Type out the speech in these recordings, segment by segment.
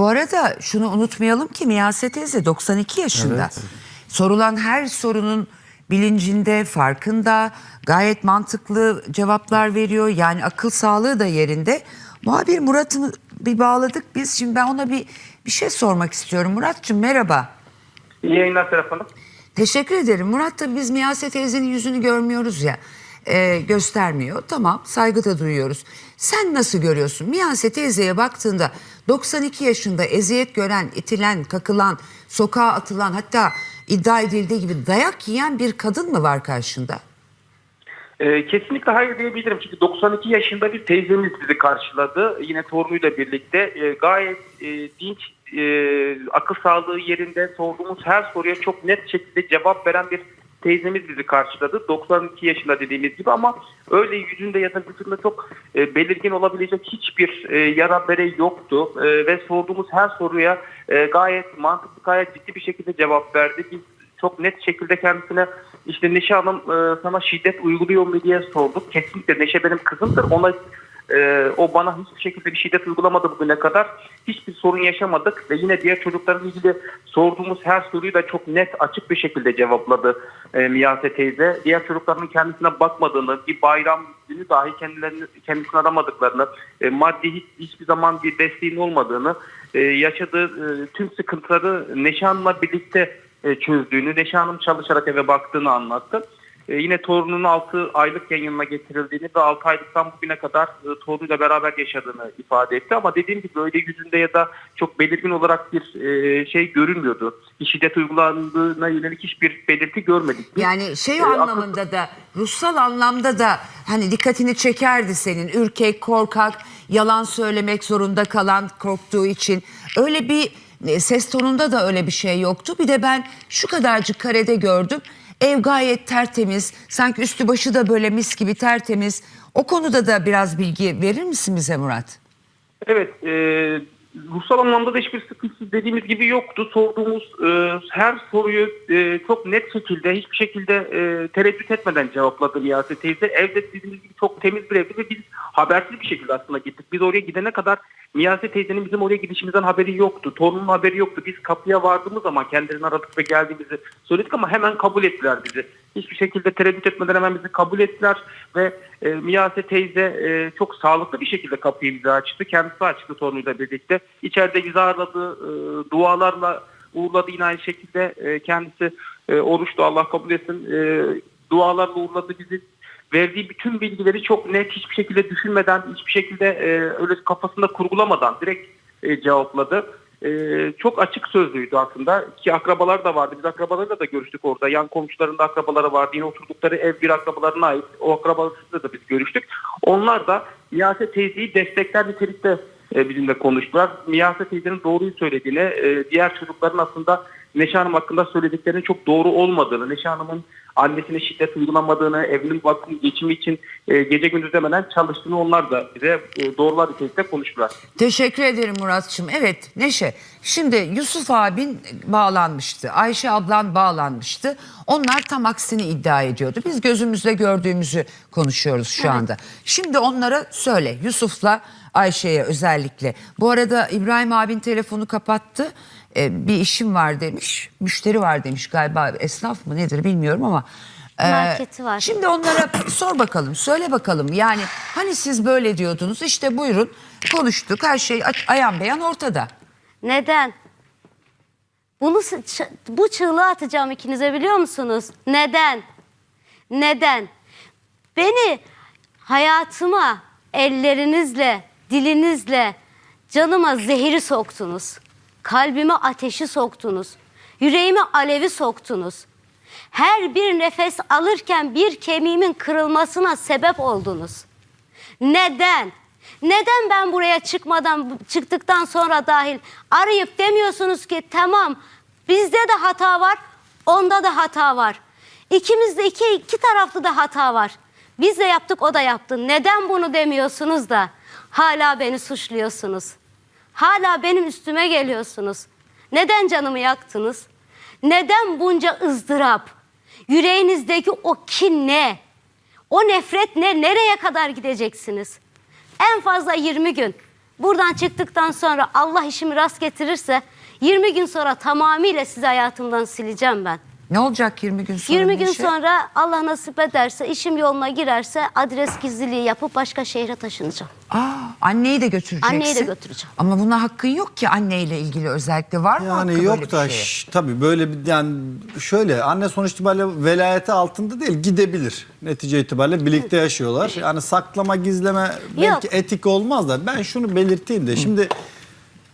Bu arada şunu unutmayalım ki Miyase teyze 92 yaşında. Evet. Sorulan her sorunun bilincinde, farkında, gayet mantıklı cevaplar veriyor. Yani akıl sağlığı da yerinde. Muhabir Murat'ı bir bağladık biz. Şimdi ben ona bir bir şey sormak istiyorum. Murat'cığım merhaba. İyi yayınlar Serap Hanım. Teşekkür ederim. Murat da biz Miyase teyzenin yüzünü görmüyoruz ya. E, göstermiyor. Tamam saygı da duyuyoruz. Sen nasıl görüyorsun? Miyase teyzeye baktığında 92 yaşında eziyet gören, itilen, kakılan, sokağa atılan hatta iddia edildiği gibi dayak yiyen bir kadın mı var karşında? Ee, kesinlikle hayır diyebilirim. Çünkü 92 yaşında bir teyzemiz bizi karşıladı. Yine torunuyla birlikte. Ee, gayet e, dinç, e, akıl sağlığı yerinde sorduğumuz her soruya çok net şekilde cevap veren bir teyzemiz bizi karşıladı. 92 yaşında dediğimiz gibi ama öyle yüzünde ya da vücudunda çok e, belirgin olabilecek hiçbir e, yara bere yoktu. E, ve sorduğumuz her soruya e, gayet mantıklı, gayet ciddi bir şekilde cevap verdi. Biz çok net şekilde kendisine işte Neşe Hanım e, sana şiddet uyguluyor mu diye sorduk. Kesinlikle Neşe benim kızımdır. Ona e, o bana hiçbir şekilde bir şiddet uygulamadı bugüne kadar. Hiçbir sorun yaşamadık ve yine diğer çocuklarla ilgili sorduğumuz her soruyu da çok net açık bir şekilde cevapladı e, Miyase teyze. Diğer çocukların kendisine bakmadığını, bir bayram günü dahi kendilerini kendisini aramadıklarını, e, maddi hiç, hiçbir zaman bir desteğin olmadığını, e, yaşadığı e, tüm sıkıntıları Neşe Hanım'la birlikte e, çözdüğünü, Neşe çalışarak eve baktığını anlattı. E, yine torununun 6 aylık yanına getirildiğini ve 6 aylıktan bugüne kadar e, torunuyla beraber yaşadığını ifade etti. Ama dediğim gibi öyle yüzünde ya da çok belirgin olarak bir e, şey görünmüyordu. Bir şiddet uygulandığına yönelik hiçbir belirti görmedik. Biz, Yani şey e, akıl- anlamında da ruhsal anlamda da hani dikkatini çekerdi senin ürkek, korkak, yalan söylemek zorunda kalan korktuğu için. Öyle bir ses tonunda da öyle bir şey yoktu. Bir de ben şu kadarcık karede gördüm. Ev gayet tertemiz. Sanki üstü başı da böyle mis gibi tertemiz. O konuda da biraz bilgi verir misin bize Murat? Evet, e, ruhsal anlamda da hiçbir sıkıntı dediğimiz gibi yoktu. Sorduğumuz e, her soruyu e, çok net şekilde, hiçbir şekilde e, tereddüt etmeden cevapladı Miyase teyze. Evde dediğimiz gibi çok temiz bir evdi ve biz habersiz bir şekilde aslında gittik. Biz oraya gidene kadar Miyase teyzenin bizim oraya gidişimizden haberi yoktu. Torunun haberi yoktu. Biz kapıya vardığımız zaman kendilerini aradık ve geldiğimizi söyledik ama hemen kabul ettiler bizi. Hiçbir şekilde tereddüt etmeden hemen bizi kabul ettiler ve e, Miyase teyze e, çok sağlıklı bir şekilde kapıyı bize açtı. Kendisi açtı torunuyla birlikte. İçeride bizi ağırladı, e, dualarla uğurladı yine aynı şekilde e, kendisi e, oruçtu Allah kabul etsin. E, dualarla uğurladı bizi. Verdiği bütün bilgileri çok net hiçbir şekilde düşünmeden, hiçbir şekilde e, öyle kafasında kurgulamadan direkt e, cevapladı. E, çok açık sözlüydü aslında ki akrabalar da vardı. Biz akrabalarla da görüştük orada. Yan komşuların da akrabaları vardı. Yine oturdukları ev bir akrabalarına ait. O akrabalarla da biz görüştük. Onlar da Miyase teyzeyi destekler nitelikte e, bizimle konuştular. Miyase teyzenin doğruyu söylediğini, e, diğer çocukların aslında Neşe Hanım hakkında söylediklerinin çok doğru olmadığını, Neşe Hanım'ın annesine şiddet uygulamadığını, evinin bakım geçimi için e, gece gündüz demeden çalıştığını onlar da bize e, doğrular nitelikte konuştular. Teşekkür ederim Muratçım. Evet Neşe şimdi Yusuf abin bağlanmıştı. Ayşe ablan bağlanmıştı. Onlar tam aksini iddia ediyordu. Biz gözümüzle gördüğümüzü konuşuyoruz şu anda. Şimdi onlara söyle Yusuf'la Ayşe'ye özellikle. Bu arada İbrahim abin telefonu kapattı. Ee, bir işim var demiş. Müşteri var demiş galiba esnaf mı nedir bilmiyorum ama. e, Marketi var. Şimdi onlara sor bakalım, söyle bakalım. Yani hani siz böyle diyordunuz, işte buyurun konuştuk, her şey ayan beyan ortada. Neden? Bunu ç- bu çığlığı atacağım ikinize biliyor musunuz? Neden? Neden? Beni hayatıma ellerinizle, dilinizle, canıma zehiri soktunuz. Kalbime ateşi soktunuz. Yüreğime alevi soktunuz. Her bir nefes alırken bir kemiğimin kırılmasına sebep oldunuz. Neden? Neden ben buraya çıkmadan çıktıktan sonra dahil arayıp demiyorsunuz ki tamam bizde de hata var, onda da hata var. İkimizde iki, iki taraflı da hata var. Biz de yaptık o da yaptı. Neden bunu demiyorsunuz da hala beni suçluyorsunuz? Hala benim üstüme geliyorsunuz. Neden canımı yaktınız? Neden bunca ızdırap? Yüreğinizdeki o kin ne? O nefret ne? Nereye kadar gideceksiniz? En fazla 20 gün. Buradan çıktıktan sonra Allah işimi rast getirirse 20 gün sonra tamamıyla sizi hayatımdan sileceğim ben. Ne olacak 20 gün sonra? 20 gün Neşe? sonra Allah nasip ederse, işim yoluna girerse adres gizliliği yapıp başka şehre taşınacağım. Aa, anneyi de götüreceksin. Anneyi de götüreceğim. Ama buna hakkın yok ki anneyle ilgili özellikle var mı hakkı Yani böyle yok bir da şeye? şş, tabii böyle bir yani şöyle anne sonuç itibariyle velayeti altında değil gidebilir. Netice itibariyle birlikte yaşıyorlar. Yani saklama gizleme belki Yok. etik olmaz da ben şunu belirteyim de şimdi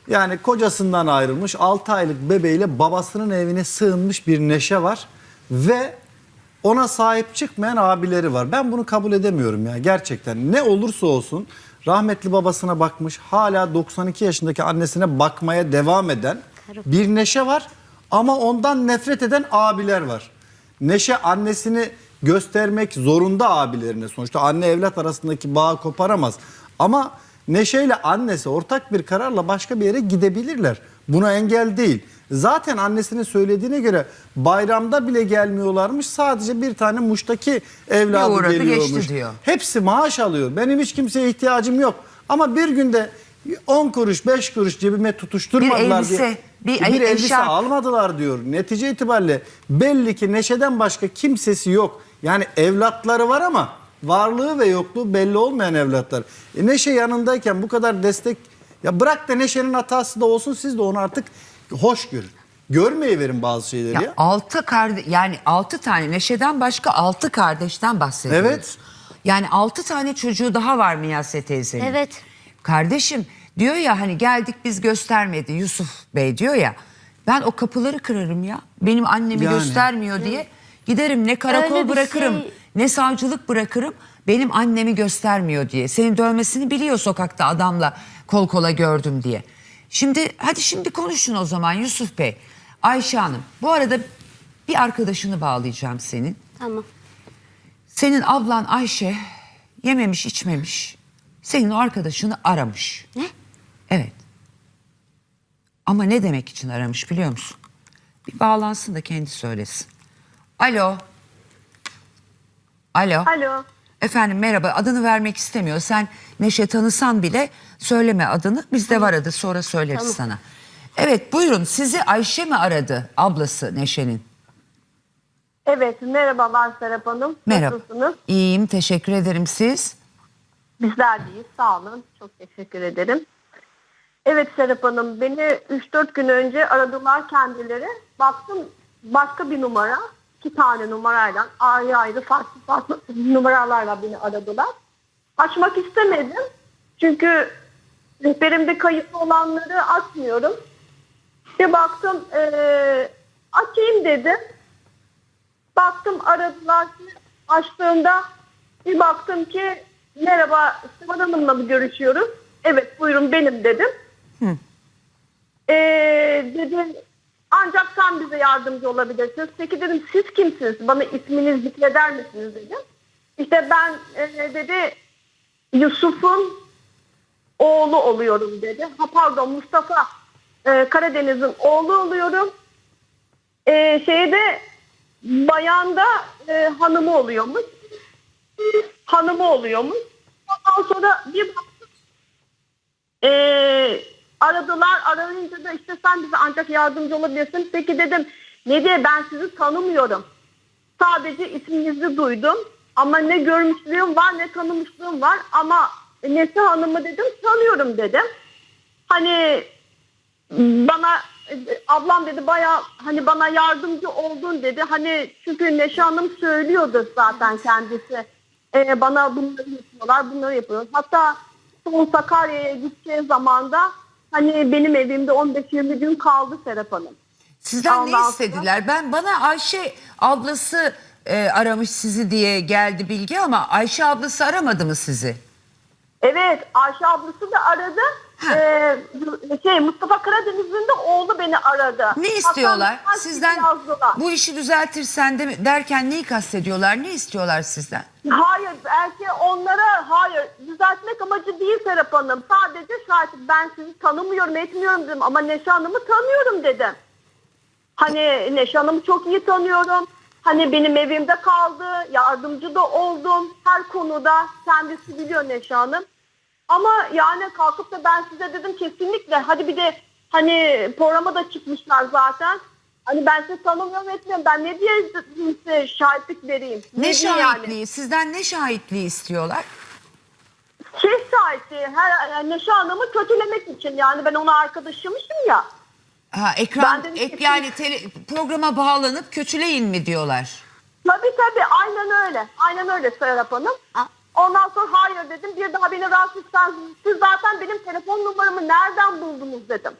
yani kocasından ayrılmış 6 aylık bebeğiyle babasının evine sığınmış bir neşe var ve ona sahip çıkmayan abileri var. Ben bunu kabul edemiyorum ya gerçekten. Ne olursa olsun rahmetli babasına bakmış hala 92 yaşındaki annesine bakmaya devam eden bir Neşe var ama ondan nefret eden abiler var. Neşe annesini göstermek zorunda abilerine. Sonuçta anne evlat arasındaki bağı koparamaz. Ama Neşe ile annesi ortak bir kararla başka bir yere gidebilirler. Buna engel değil. Zaten annesinin söylediğine göre bayramda bile gelmiyorlarmış. Sadece bir tane Muş'taki evladı uğradı, geliyormuş. geçti diyor. Hepsi maaş alıyor. Benim hiç kimseye ihtiyacım yok. Ama bir günde 10 kuruş 5 kuruş cebime tutuşturmadılar Bir elbise, diye. bir bir elbise eşarp. almadılar diyor. Netice itibariyle belli ki Neşe'den başka kimsesi yok. Yani evlatları var ama varlığı ve yokluğu belli olmayan evlatlar. E Neşe yanındayken bu kadar destek ya bırak da Neşe'nin hatası da olsun siz de onu artık hoş görün. Görmeyi verin bazı şeyleri ya. Ya altı kardeş yani altı tane Neşe'den başka altı kardeşten bahsediyoruz. Evet. Yani altı tane çocuğu daha var Miyase teyzenin. Evet. Kardeşim diyor ya hani geldik biz göstermedi Yusuf Bey diyor ya. Ben o kapıları kırarım ya. Benim annemi Yani. göstermiyor diye. Giderim ne karakol Öyle bir bırakırım şey- ne savcılık bırakırım. Benim annemi göstermiyor diye. Senin dövmesini biliyor sokakta adamla kol kola gördüm diye. Şimdi hadi şimdi konuşun o zaman Yusuf Bey. Ayşe Hanım bu arada bir arkadaşını bağlayacağım senin. Tamam. Senin ablan Ayşe yememiş içmemiş. Senin o arkadaşını aramış. Ne? Evet. Ama ne demek için aramış biliyor musun? Bir bağlansın da kendi söylesin. Alo. Alo. Alo. Efendim merhaba adını vermek istemiyor. Sen Neşe tanısan bile söyleme adını. Bizde var adı sonra söyleriz sana. Evet buyurun sizi Ayşe mi aradı ablası Neşe'nin? Evet, merhabalar Serap Hanım. Merhaba. Nasılsınız? İyiyim teşekkür ederim siz. Bizler deyiz, sağ olun. Çok teşekkür ederim. Evet Serap Hanım, beni 3-4 gün önce aradılar kendileri. Baktım başka bir numara, iki tane numarayla, ayrı ayrı farklı farklı numaralarla beni aradılar. Açmak istemedim. Çünkü rehberimde kayıtlı olanları açmıyorum. Bir baktım, eee, açayım dedim. Baktım aradılar açtığımda bir baktım ki merhaba Sıvan Hanım'la mı görüşüyoruz? Evet buyurun benim dedim. Ee, dedi ancak sen bize yardımcı olabilirsin. Peki dedim siz kimsiniz? Bana isminizi zikreder misiniz dedim. İşte ben e, dedi Yusuf'un oğlu oluyorum dedi. Ha pardon Mustafa e, Karadeniz'in oğlu oluyorum. E, şeyde bayanda e, hanımı oluyormuş. Hanımı oluyormuş. Ondan sonra bir baktım e, aradılar. Arayınca da işte sen bize ancak yardımcı olabilirsin. Peki dedim ne diye ben sizi tanımıyorum. Sadece isminizi duydum. Ama ne görmüşlüğüm var ne tanımışlığım var. Ama Nesi Hanım'ı dedim tanıyorum dedim. Hani bana ablam dedi baya hani bana yardımcı oldun dedi. Hani çünkü Neşe Hanım söylüyordu zaten kendisi. E, bana bunları yapıyorlar, bunları yapıyor. Hatta son Sakarya'ya gideceği zaman da hani benim evimde 15-20 gün kaldı Serap Hanım. Sizden ne Ondan istediler? Ben bana Ayşe ablası e, aramış sizi diye geldi bilgi ama Ayşe ablası aramadı mı sizi? Evet Ayşe ablası da aradı. Ee, şey Mustafa Karadeniz'in de oğlu beni aradı. Ne istiyorlar? Birkaç Sizden yazdılar. bu işi düzeltirsen de derken neyi kastediyorlar? Ne istiyorlar sizden? Hayır belki onlara hayır değil Serap Hanım. Sadece şahit ben sizi tanımıyorum etmiyorum dedim ama Neşe Hanım'ı tanıyorum dedim. Hani Neşe Hanım'ı çok iyi tanıyorum. Hani benim evimde kaldı, yardımcı da oldum her konuda. Kendisi biliyor Neşe Hanım. Ama yani kalkıp da ben size dedim kesinlikle hadi bir de hani programa da çıkmışlar zaten. Hani ben sizi tanımıyorum etmiyorum. Ben ne diye size şahitlik vereyim? Ne diye şahitliği? Sizden ne şahitliği istiyorlar? Şey şahitliği. Her, yani Neşe Hanım'ı kötülemek için. Yani ben ona arkadaşımışım ya. Ha, ekran Ben de- ek, yani tele- programa bağlanıp kötüleyin mi diyorlar? Tabii tabii aynen öyle. Aynen öyle Serap Hanım. Ondan sonra hayır dedim. Bir daha beni rahatsız etsen siz zaten benim telefon numaramı nereden buldunuz dedim.